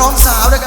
น้องสาวด้วยกัน